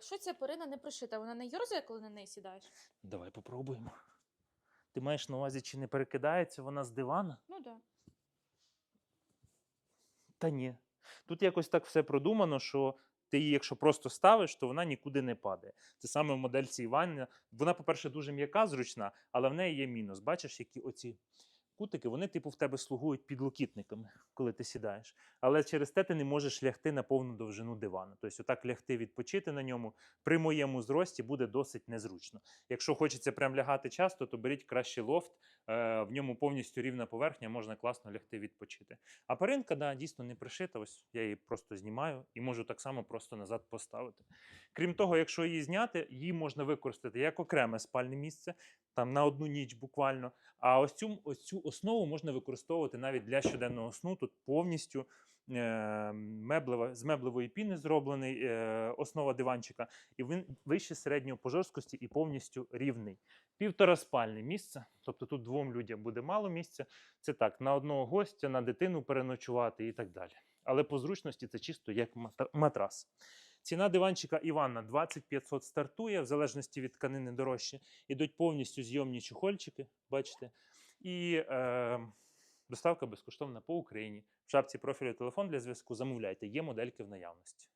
якщо ця перина не пришита, вона не йорзає, коли на неї сідаєш? Давай попробуємо. Ти маєш на увазі, чи не перекидається вона з дивана? Ну так. Да. Та ні. Тут якось так все продумано, що ти її, якщо просто ставиш, то вона нікуди не падає. Це саме в модельці Івана. Вона, по-перше, дуже м'яка, зручна, але в неї є мінус. Бачиш, які оці кутики, вони, типу, в тебе слугують підлокітниками, коли ти сідаєш. Але через те ти не можеш лягти на повну довжину дивану. Тобто, отак лягти відпочити на ньому при моєму зрості буде досить незручно. Якщо хочеться прям лягати часто, то беріть краще лофт, е, в ньому повністю рівна поверхня, можна класно лягти відпочити. А перинка, да, дійсно не пришита. Ось я її просто знімаю і можу так само просто назад поставити. Крім того, якщо її зняти, її можна використати як окреме спальне місце, там на одну ніч буквально. А ось цю, ось цю основу можна використовувати навіть для щоденного сну. Тут повністю е, меблева, з меблевої піни зроблений е, основа диванчика, і він вище середнього по жорсткості і повністю рівний. Півтора спальне місце, тобто тут двом людям буде мало місця. Це так, на одного гостя, на дитину переночувати і так далі. Але по зручності це чисто як матрас. Ціна диванчика Івана 2500 стартує, в залежності від тканини дорожче. Ідуть повністю зйомні чухольчики, бачите. І е, доставка безкоштовна по Україні. В шапці профілю телефон для зв'язку замовляйте, є модельки в наявності.